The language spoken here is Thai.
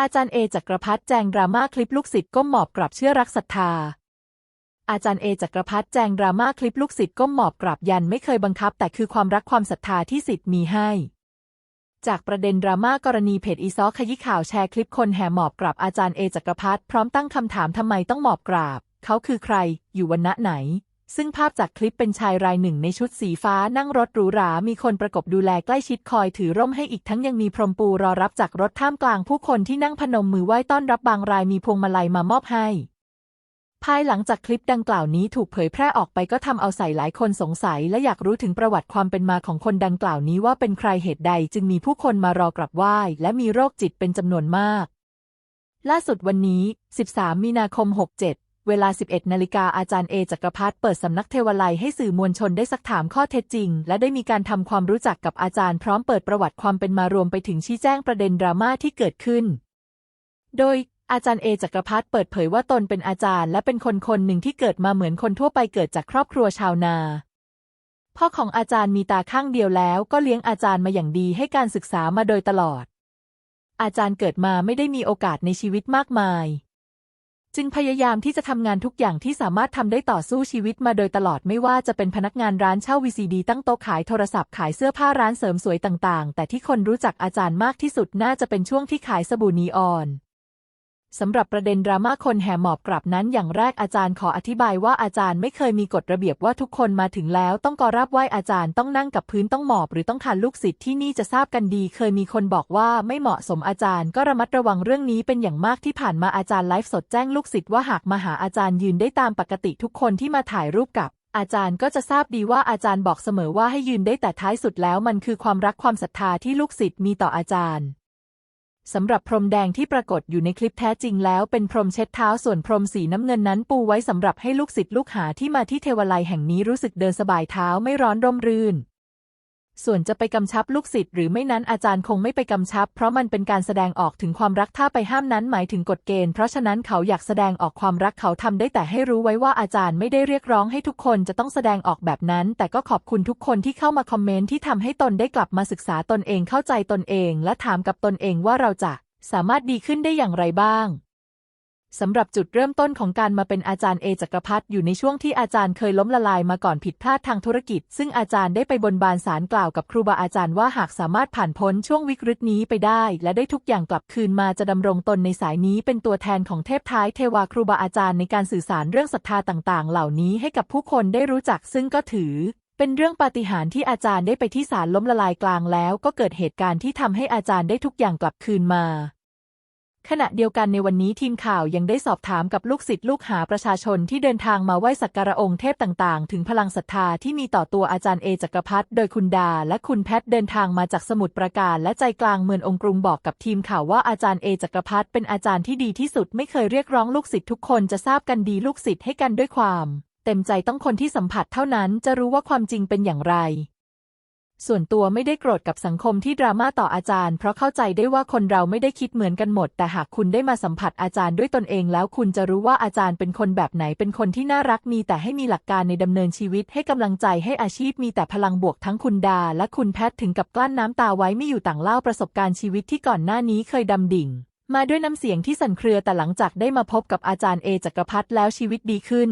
อาจารย์เอจักรพัฒน์แจงดราม่าคลิปลูกศิษย์ก้มหมอบกราบเชื่อรักศรัทธา อาจารย์เอจักรพัฒน์แจงดราม่าคลิปลูกศิษย์ก้มหมอบกราบยันไม่เคยบังคับ แต่คือความรักความศรัทธาที่ศิษย์มีให้ จากประเด็นดราม่ากรณีเพจอีซอขยี้ข่าวแชร์คลิปคนแห่หมอบกราบอาจารย์เอจักรพัฒน์พร้อมตั้งคำถามทำไมต้องหมอบกราบ เขาคือใคร อยู่วันณะไหน ซึ่งภาพจากคลิปเป็นชายรายหนึ่งในชุดสีฟ้านั่งรถหรูหรา มีคนประกบดูแลใกล้ชิดคอยถือร่มให้อีกทั้งยังมีพรมปูรอรับจากรถท่ามกลางผู้คนที่นั่งพนมมือไหว้ต้อนรับบางรายมีพวงมาลัยมามอบให้ ภายหลังจากคลิปดังกล่าวนี้ถูกเผยแพร่ออกไปก็ทำเอาใส่หลายคนสงสัย และอยากรู้ถึงประวัติความเป็นมาของคนดังกล่าวนี้ว่าเป็นใครเหตุใดจึงมีผู้คนมารอกราบไหว้ และมีโรคจิตเป็นจำนวนมาก ล่าสุดวันนี้ 13 มีนาคม 67 เวลา 11 นาฬิกาอาจารย์เอจักรพัฒน์เปิดสำนักเทวไลให้สื่อมวลชนได้สักถามข้อเท็จจริง และได้มีการทำความรู้จักกับอาจารย์พร้อมเปิดประวัติความเป็นมารวมไปถึงชี้แจงประเด็นดราม่าที่เกิดขึ้น โดยอาจารย์เอจักรพัฒน์เปิดเผยว่าตนเป็นอาจารย์ และเป็นคนคนหนึ่งที่เกิดมาเหมือนคนทั่วไปเกิดจากครอบครัวชาวนา พ่อของอาจารย์มีตาข้างเดียวแล้ว ก็เลี้ยงอาจารย์มาอย่างดีให้การศึกษามาโดยตลอด อาจารย์เกิดมาไม่ได้มีโอกาสในชีวิตมากมาย จึงพยายามที่จะทำงานทุกอย่างที่สามารถทำได้ต่อสู้ชีวิตมาโดยตลอดไม่ว่าจะเป็นพนักงานร้านเช่าวีซีดีตั้งโต๊ะขายโทรศัพท์ขายเสื้อผ้าร้านเสริมสวยต่างๆ แต่ที่คนรู้จักอาจารย์มากที่สุดน่าจะเป็นช่วงที่ขายสบู่นีออน สำหรับประเด็นดราม่าคนแห่หมอบกลับนั้นอย่างแรกอาจารย์ขออธิบายว่าอาจารย์ไม่เคยมีกฎระเบียบว่าทุกคนมาถึงแล้วต้องกอรับไหว้อาจารย์ต้องนั่งกับพื้นต้องหมอบหรือต้องคานลูกศิษย์ที่นี่จะทราบกันดี เคยมีคนบอกว่าไม่เหมาะสมอาจารย์ก็ระมัดระวังเรื่องนี้เป็นอย่างมากที่ผ่านมาอาจารย์ไลฟ์สดแจ้งลูกศิษย์ว่าหากมาหาอาจารย์ยืนได้ตามปกติทุกคนที่มาถ่ายรูปกับอาจารย์ก็จะทราบดีว่าอาจารย์บอกเสมอว่าให้ยืนได้แต่ท้ายสุดแล้วมันคือความรักความศรัทธาที่ลูกศิษย์มีต่ออาจารย์ สำหรับพรมแดงที่ปรากฏอยู่ในคลิปแท้จริงแล้วเป็นพรมเช็ดเท้าส่วนพรมสีน้ำเงินนั้นปูไว้สำหรับให้ลูกศิษย์ลูกหาที่มาที่เทวไลยแห่งนี้รู้สึกเดินสบายเท้าไม่ร้อนร่มรื่น ส่วนจะไปกำชับลูกศิษย์หรือไม่นั้นอาจารย์คงไม่ไปกำชับ เพราะมันเป็นการแสดงออกถึงความรักถ้าไปห้ามนั้นหมายถึงกฎเกณฑ์เพราะฉะนั้นเขาอยากแสดงออกความรักเขาทำได้แต่ให้รู้ไว้ว่าอาจารย์ไม่ได้เรียกร้องให้ทุกคนจะต้องแสดงออกแบบนั้น แต่ก็ขอบคุณทุกคนที่เข้ามาคอมเมนต์ที่ทำให้ตนได้กลับมาศึกษาตนเองเข้าใจตนเอง และถามกับตนเองว่าเราจะสามารถดีขึ้นได้อย่างไรบ้าง สำหรับจุดเริ่มต้นของการมาเป็นอาจารย์เอจักรพัฒอยู่ในช่วงที่อาจารย์เคยล้มละลายมาก่อนผิดพลาดทางธุรกิจ ซึ่งอาจารย์ได้ไปบนบานสารกล่าวกับครูบาอาจารย์ว่าหากสามารถผ่านพ้นช่วงวิกฤตนี้ไปได้ และได้ทุกอย่างกลับคืนมาจะดำรงตนในสายนี้เป็นตัวแทนของเทพท้ายเทวาครูบาอาจารย์ในการสื่อสารเรื่องศรัทธาต่างๆ เหล่านี้ให้กับผู้คนได้รู้จักซึ่งก็ถือเป็นเรื่องปาฏิหาริย์ที่อาจารย์ได้ไปที่ศาลล้มละลายกลางแล้ว ก็เกิดเหตุการณ์ที่ทำให้อาจารย์ได้ทุกอย่างกลับคืนมา ขณะเดียวกันในวันนี้ทีมข่าวยังได้สอบถามกับลูกศิษย์ลูกหาประชาชนที่เดินทางมาไหว้สักการะองค์เทพต่างๆ ถึงพลังศรัทธาที่มีต่อตัวอาจารย์เอจักรพัฒโดยคุณดา และคุณแพทเดินทางมาจากสมุทรปราการ และใจกลางเมืององกรุงบอกกับทีมข่าวว่าอาจารย์เอจักรพัฒเป็นอาจารย์ที่ดีที่สุดไม่เคยเรียกร้องลูกศิษย์ทุกคนจะทราบกันดีลูกศิษย์ให้กันด้วยความ เต็มใจต้องคนที่สัมผัสเท่านั้นจะรู้ว่าความจริงเป็นอย่างไร ส่วนตัวไม่ได้โกรธกับสังคมที่ดราม่าต่ออาจารย์ เพราะเข้าใจได้ว่าคนเราไม่ได้คิดเหมือนกันหมด แต่หากคุณได้มาสัมผัสอาจารย์ด้วยตนเองแล้วคุณจะรู้ว่าอาจารย์เป็นคนแบบไหน เป็นคนที่น่ารักมีแต่ให้มีหลักการในดำเนินชีวิต ให้กำลังใจให้อาชีพมีแต่พลังบวกทั้งคุณดา และคุณแพทถึงกับกลั้นน้ำตาไว้ไม่อยู่ต่างเล่าประสบการณ์ชีวิตที่ก่อนหน้านี้เคยดำดิ่งมาด้วยน้ำเสียงที่สั่นเครือแต่หลังจากได้มาพบกับอาจารย์เอจักรพัฒแล้วชีวิตดีขึ้น